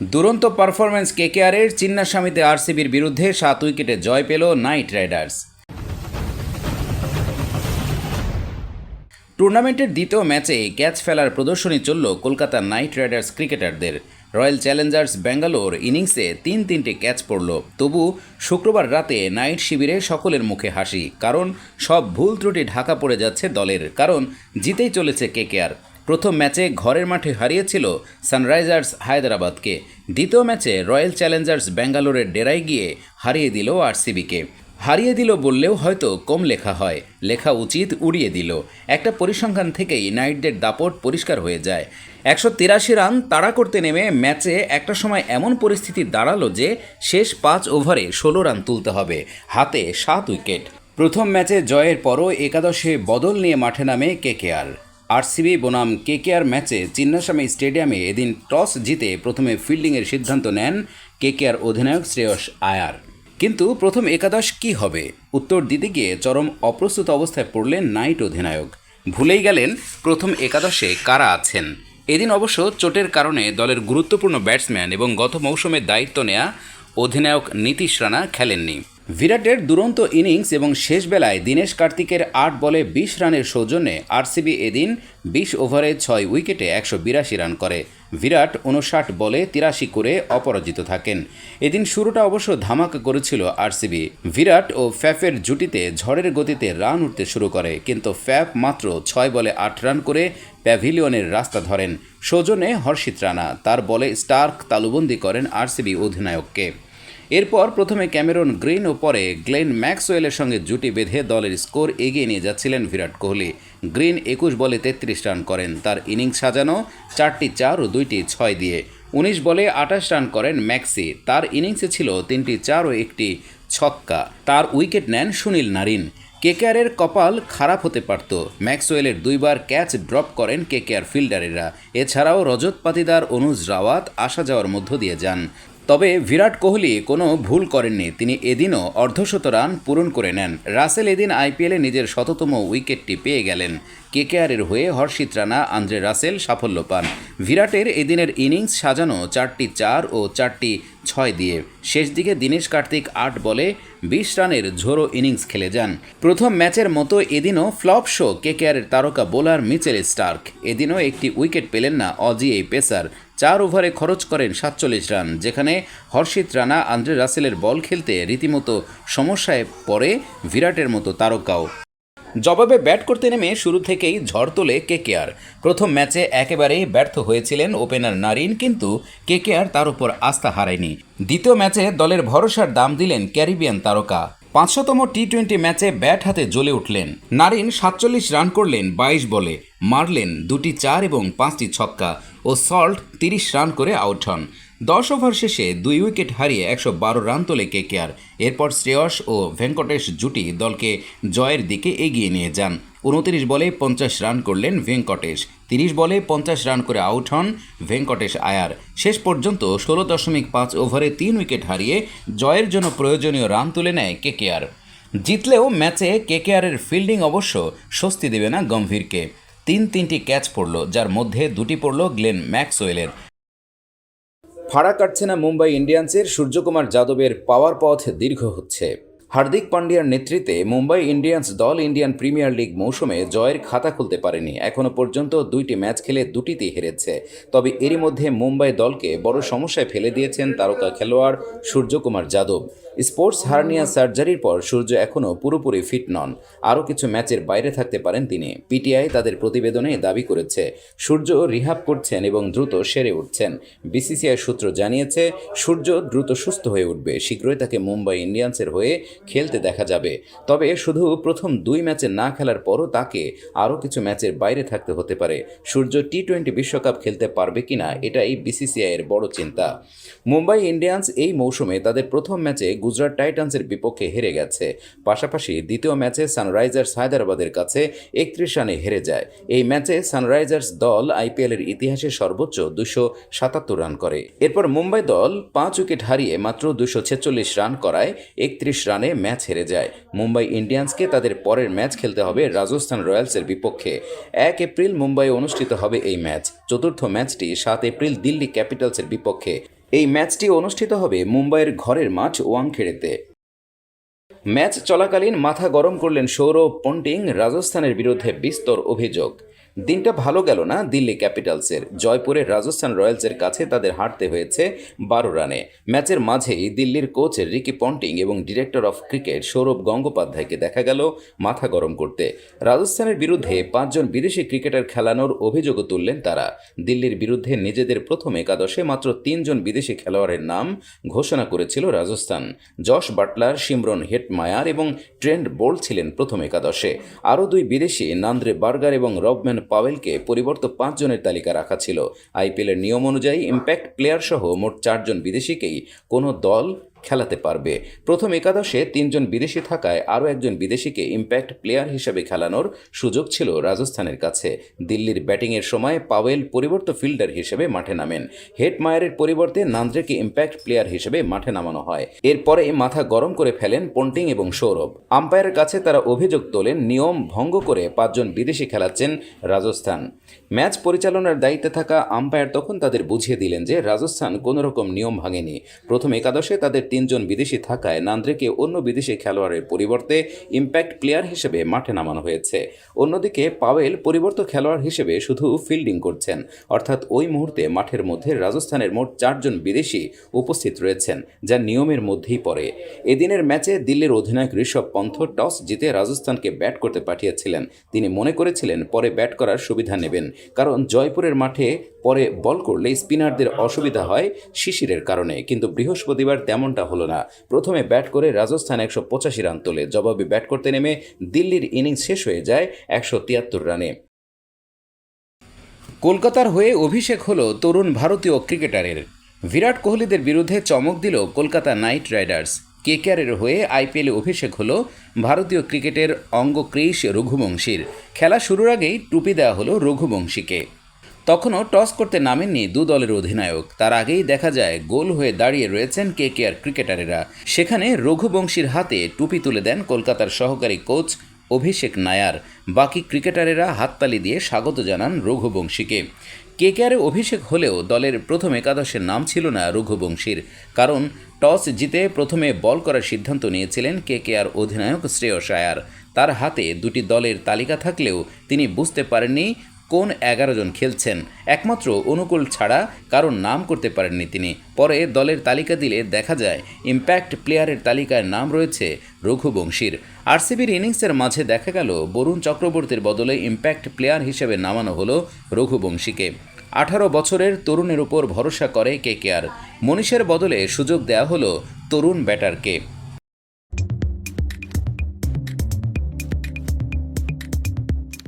দুরন্ত পারফরম্যান্স কেকেআরের চিন্নাস্বামীতে আরসিবির বিরুদ্ধে সাত উইকেটে জয় পেল নাইট রাইডার্স। টুর্নামেন্টের দ্বিতীয় ম্যাচে ক্যাচ ফেলার প্রদর্শনী চলল কলকাতা নাইট রাইডার্স ক্রিকেটারদের। রয়্যাল চ্যালেঞ্জার্স ব্যাঙ্গালোর ইনিংসে তিন তিনটে ক্যাচ পড়ল। তবু শুক্রবার রাতে নাইট শিবিরে সকলের মুখে হাসি, কারণ সব ভুল ত্রুটি ঢাকা পড়ে যাচ্ছে দলের, কারণ জিতেই চলেছে কেকেআর প্রথম ম্যাচে ঘরের মাঠে হারিয়েছিল সানরাইজার্স হায়দ্রাবাদকে। দ্বিতীয় ম্যাচে রয়্যাল চ্যালেঞ্জার্স ব্যাঙ্গালোরের ডেরায় গিয়ে হারিয়ে দিল আরসিবিকে। হারিয়ে দিল বললেও হয়তো কম লেখা হয়। লেখা উচিত উড়িয়ে দিল। একটা পরিসংখ্যান থেকেই নাইটদের দাপট পরিষ্কার হয়ে যায়। একশো তিরাশি রান তাড়া করতে নেমে ম্যাচে একটা সময় এমন পরিস্থিতি দাঁড়াল যে শেষ পাঁচ ওভারে ষোলো রান তুলতে হবে, হাতে সাত উইকেট। প্রথম ম্যাচে জয়ের পরও একাদশে বদল নিয়ে মাঠে নামে কেকেআর আরসিবি বনাম কেকেআর ম্যাচে চিন্নাস্বামী স্টেডিয়ামে এদিন টস জিতে প্রথমে ফিল্ডিংয়ের সিদ্ধান্ত নেন কেকেআর অধিনায়ক শ্রেয়স আয়ার। কিন্তু প্রথম একাদশ কি হবে? উত্তর দিতে গিয়ে চরম অপ্রস্তুত অবস্থায় পড়লেন নাইট অধিনায়ক। ভুলেই গেলেন প্রথম একাদশে কারা আছেন? এদিন অবশ্য চোটের কারণে দলের গুরুত্বপূর্ণ ব্যাটসম্যান এবং গত মৌসুমের দায়িত্ব নেয়া অধিনায়ক নীতিশ রানা খেলেননি। বিরাটের দুরন্ত ইনিংস এবং শেষ বেলায় দীনেশ কার্তিকের আট বলে বিশ রানের সৌজন্যে আরসিবি এদিন বিশ ওভারে ছয় উইকেটে একশো বিরাশি রান করে। বিরাট উনষাট বলে তিরাশি করে অপরাজিত থাকেন। এদিন শুরুটা অবশ্য ধামাকা করেছিল আরসিবি। বিরাট ও ফ্যাফের জুটিতে ঝড়ের গতিতে রান উঠতে শুরু করে, কিন্তু ফ্যাফ মাত্র ছয় বলে আট রান করে প্যাভিলিয়নের রাস্তা ধরেন। সৌজনে হর্ষিত রানা, তার বলে স্টার্ক তালুবন্দি করেন আরসিবি অধিনায়ককে। এরপর প্রথমে ক্যামেরন গ্রিন ও পরে গ্লেন ম্যাক্সওয়েলের সঙ্গে জুটি বেঁধে দলের স্কোর এগিয়ে নিয়ে যাচ্ছিলেন বিরাট কোহলি। গ্রিন একুশ বলে তেত্রিশ রান করেন। তার ইনিংস সাজানো চারটি চার ও দুইটি ছয় দিয়ে। উনিশ বলে আঠাশ রান করেন ম্যাক্সি। তার ইনিংসে ছিল তিনটি চার ও একটি ছক্কা। তার উইকেট নেন সুনীল নারিন। কেকেআরের কপাল খারাপ হতে পারত। ম্যাক্সওয়েলের দুইবার ক্যাচ ড্রপ করেন কেকেআর ফিল্ডারেরা। এছাড়াও রজত পাতিদার, অনুজ রাওয়াত আসা যাওয়ার মধ্য দিয়ে যান। তবে বিরাট কোহলি কোনো ভুল করেননি। তিনি এদিনও অর্ধশত রান পূরণ করে নেন। রাসেল এদিন আইপিএলে নিজের শততম উইকেটটি পেয়ে গেলেন। কেকেআরের হয়ে হর্ষিত রানা, আন্দ্রে রাসেল সাফল্য পান। বিরাটের এদিনের ইনিংস সাজানো চারটি চার ও চারটি ছয় দিয়ে। শেষ দিকে দীনেশ কার্তিক আট বলে বিশ রানের ঝোড়ো ইনিংস খেলে যান। প্রথম ম্যাচের মতো এদিনও ফ্লপ শো কেকেআরের তারকা বোলার মিচেল স্টার্ক। এদিনও একটি উইকেট পেলেন না অজি এই পেসার। চার ওভারে খরচ করেন সাতচল্লিশ রান, যেখানে হর্ষিত রানা, আন্দ্রে রাসেলের বল খেলতে রীতিমতো সমস্যায় পড়ে বিরাটের মতো তারকাও। জবাবে ব্যাট করতে নেমে শুরু থেকেই ঝড় তোলে কেকেআর। প্রথম ম্যাচে একেবারেই ব্যর্থ হয়েছিলেন ওপেনার নারিন, কিন্তু কেকেআর তার উপর আস্থা হারায়নি। দ্বিতীয় ম্যাচে দলের ভরসার দাম দিলেন ক্যারিবিয়ান তারকা। পাঁচশোতম টি টোয়েন্টি ম্যাচে ব্যাট হাতে জ্বলে উঠলেন। নারিন সাতচল্লিশ রান করলেন বাইশ বলে, মারলেন দুটি চার এবং পাঁচটি ছক্কা ও সল্ট তিরিশ রান করে আউট হন। দশ ওভার শেষে দুই উইকেট হারিয়ে একশো বারো রান তোলে কেকেআর। এরপর শ্রেয়স ও ভেঙ্কটেশ জুটি দলকে জয়ের দিকে এগিয়ে নিয়ে যান। উনত্রিশ বলে পঞ্চাশ রান করলেন ভেঙ্কটেশ, তিরিশ বলে পঞ্চাশ রান করে আউট হন ভেঙ্কটেশ আয়ার। শেষ পর্যন্ত ষোলো দশমিক পাঁচ ওভারে তিন উইকেট হারিয়ে জয়ের জন্য প্রয়োজনীয় রান তুলে নেয় কেকেআর। জিতলেও ম্যাচে কেকেআরের ফিল্ডিং অবশ্য স্বস্তি দেবে না গম্ভীরকে। তিন তিনটি ক্যাচ পড়ল, যার মধ্যে দুটি পড়ল গ্লেন ম্যাক্সওয়েলের। ফাড়া কাটছে না মুম্বাই ইন্ডিয়ান্সের সূর্যকুমার যাদবের পাওয়ার পথ দীর্ঘ হচ্ছে। হার্দিক পান্ডিয়ার নেতৃত্বে মুম্বাই ইন্ডিয়ান্স দল ইন্ডিয়ান প্রিমিয়ার লিগ মৌসুমে জয়ের খাতা খুলতে পারেনি। এখনও পর্যন্ত দুইটি ম্যাচ খেলে দুটিতেই হেরেছে। তবে এরই মধ্যে মুম্বাই দলকে বড় সমস্যায় ফেলে দিয়েছেন তারকা খেলোয়াড় সূর্যকুমার যাদব। স্পোর্টস হার্নিয়া সার্জারির পর সূর্য এখনও পুরোপুরি ফিট নন। আরও কিছু ম্যাচের বাইরে থাকতে পারেন তিনি। পিটিআই তাদের প্রতিবেদনে দাবি করেছে, সূর্য রিহাব করছেন এবং দ্রুত সেরে উঠছেন। বিসিসিআই সূত্র জানিয়েছে, সূর্য দ্রুত সুস্থ হয়ে উঠবে। শীঘ্রই তাকে মুম্বাই ইন্ডিয়ান্সের হয়ে খেলতে দেখা যাবে। তবে শুধু প্রথম দুই ম্যাচে না খেলার পরও তাকে আরও কিছু ম্যাচের বাইরে থাকতে হতে পারে। সূর্য টি টোয়েন্টি বিশ্বকাপ খেলতে পারবে কিনা, এটাই বিসিসিআইয়ের বড় চিন্তা। মুম্বাই ইন্ডিয়ান্স এই মৌসুমে তাদের প্রথম ম্যাচে গুজরাট টাইটান্সের বিপক্ষে হেরে গেছে। পাশাপাশি দ্বিতীয় ম্যাচে সানরাইজার্স হায়দ্রাবাদের কাছে একত্রিশ রানে হেরে যায়। এই ম্যাচে সানরাইজার্স দল আইপিএলের ইতিহাসে সর্বোচ্চ দুশো সাতাত্তর রান করে। এরপর মুম্বাই দল পাঁচ উইকেট হারিয়ে মাত্র দুশো ছেচল্লিশ রান করায় একত্রিশ রানে ম্যাচ হেরে যায়। মুম্বাই ইন্ডিয়ান্সকে তাদের পরের ম্যাচ খেলতে হবে রাজস্থান রয়্যালসের বিপক্ষে। এক এপ্রিল মুম্বাই অনুষ্ঠিত হবে এই ম্যাচ। চতুর্থ ম্যাচটি সাত এপ্রিল দিল্লি ক্যাপিটালসের বিপক্ষে। এই ম্যাচটি অনুষ্ঠিত হবে মুম্বাইয়ের ঘরের মাঠ ওয়াংখেড়েতে। ম্যাচ চলাকালীন মাথা গরম করলেন সৌরভ পন্টিং, রাজস্থানের বিরুদ্ধে বিস্তর অভিযোগ। দিনটা ভালো গেল না দিল্লি ক্যাপিটালসের। জয়পুরে রাজস্থান রয়্যালসের কাছে তাদের হারতে হয়েছে বারো রানে। ম্যাচের মাঝেই দিল্লির কোচ রিকি পন্টিং এবং ডিরেক্টর অফ ক্রিকেট সৌরভ গঙ্গোপাধ্যায়কে দেখা গেল মাথা গরম করতে। রাজস্থানের বিরুদ্ধে পাঁচজন বিদেশি ক্রিকেটার খেলানোর অভিযোগও তুললেন তারা। দিল্লির বিরুদ্ধে নিজেদের প্রথম একাদশে মাত্র তিনজন বিদেশি খেলোয়াড়ের নাম ঘোষণা করেছিল Rajasthan. Jos Buttler, Shimron Hetmyer এবং ট্রেন্ড বোল্ট ছিলেন প্রথম একাদশে। আরও দুই বিদেশি, নান্দ্রে বার্গার এবং রবম্যান পাওয়েলকে পরিবর্ত পাঁচজনের তালিকা রাখা ছিল। আইপিএলের নিয়ম অনুযায়ী ইম্প্যাক্ট প্লেয়ারসহ মোট চারজন বিদেশিকেই কোনো দল খেলাতে পারবে। প্রথম একাদশে তিনজন বিদেশি থাকায় আরও একজন বিদেশিকে ইম্প্যাক্ট প্লেয়ার হিসেবে খেলানোর সুযোগ ছিল রাজস্থানের কাছে। দিল্লির ব্যাটিংয়ের সময় পাওয়েল পরিবর্ত ফিল্ডার হিসেবে মাঠে নামেন। হেড মায়ারের পরিবর্তে নান্দ্রেকে ইম্প্যাক্ট প্লেয়ার হিসেবে মাঠে নামানো হয়। এরপরে মাথা গরম করে ফেলেন পন্টিং এবং সৌরভ। আম্পায়ারের কাছে তারা অভিযোগ তোলেন, নিয়ম ভঙ্গ করে পাঁচজন বিদেশি খেলাচ্ছেন রাজস্থান। ম্যাচ পরিচালনার দায়িত্বে থাকা আম্পায়ার তখন তাদের বুঝিয়ে দিলেন যে রাজস্থান কোনো রকম নিয়ম ভাঙেনি। প্রথম একাদশে তাদের তিনজন বিদেশি থাকায় নান্দ্রেকে অন্য বিদেশি খেলোয়াড়ের পরিবর্তে ইম্প্যাক্ট প্লেয়ার হিসেবে মাঠে নামানো হয়েছে। অন্যদিকে পাওয়েল পরিবর্ত খেলোয়াড় হিসেবে শুধু ফিল্ডিং করছেন। অর্থাৎ ওই মুহূর্তে মাঠের মধ্যে রাজস্থানের মোট চারজন বিদেশি উপস্থিত রয়েছেন, যা নিয়মের মধ্যেই পড়ে। এদিনের ম্যাচে দিল্লির অধিনায়ক ঋষভ পন্থ টস জিতে রাজস্থানকে ব্যাট করতে পাঠিয়েছিলেন। তিনি মনে করেছিলেন, পরে ব্যাট করার সুবিধা নেবেন। কারণ জয়পুরের মাঠে পরে বল করলে স্পিনারদের অসুবিধা হয় শিশিরের কারণে। কিন্তু বৃহস্পতিবার তেমনটা হলো না। প্রথমে ব্যাট করে রাজস্থান একশো পঁচাশি রান তোলে। জবাবে ব্যাট করতে নেমে দিল্লির ইনিংস শেষ হয়ে যায় একশো তিয়াত্তর রানে। কলকাতার হয়ে অভিষেক হলো তরুণ ভারতীয় ক্রিকেটারের। বিরাট কোহলিদের বিরুদ্ধে চমক দিল কলকাতা নাইট রাইডার্স। কেকেআরের হয়ে আইপিএলে অভিষেক হলো ভারতীয় ক্রিকেটের অঙ্গ ক্রিস রঘুবংশীর। খেলা শুরুর আগেই টুপি দেওয়া হলো রঘুবংশীকে। তখনও টস করতে নামেননি দু দলের অধিনায়ক। তার আগেই দেখা যায় গোল হয়ে দাঁড়িয়ে রয়েছেন কে কে আর ক্রিকেটারেরা। সেখানে রঘুবংশীর হাতে টুপি তুলে দেন কলকাতার সহকারী কোচ অভিষেক নায়ার। বাকি ক্রিকেটারেরা হাততালি দিয়ে স্বাগত জানান রঘুবংশীকে। কে কেকেআরে অভিষেক হলেও দলের প্রথম একাদশের নাম ছিল না রঘুবংশীর। কারণ টস জিতে প্রথমে বল করার সিদ্ধান্ত নিয়েছিলেন কেকেআর অধিনায়ক শ্রেয়স আয়ার। তার হাতে দুটি দলের তালিকা থাকলেও তিনি বুঝতে পারেননি কোন এগারো জন খেলছেন? একমাত্র অনুকূল ছাড়া কারণ নাম করতে পারেননি তিনি। পরে দলের তালিকা দিলে দেখা যায়, ইম্প্যাক্ট প্লেয়ারের তালিকায় নাম রয়েছে রঘুবংশীর আরসিবির ইনিংসের মাঝে দেখা গেল, বরুণ চক্রবর্তীর বদলে ইম্প্যাক্ট প্লেয়ার হিসেবে নামানো হলো রঘুবংশীকে আঠারো বছরের তরুণের উপর ভরসা করে কেকেআর মনীষের বদলে সুযোগ দেওয়া হলো তরুণ ব্যাটারকে।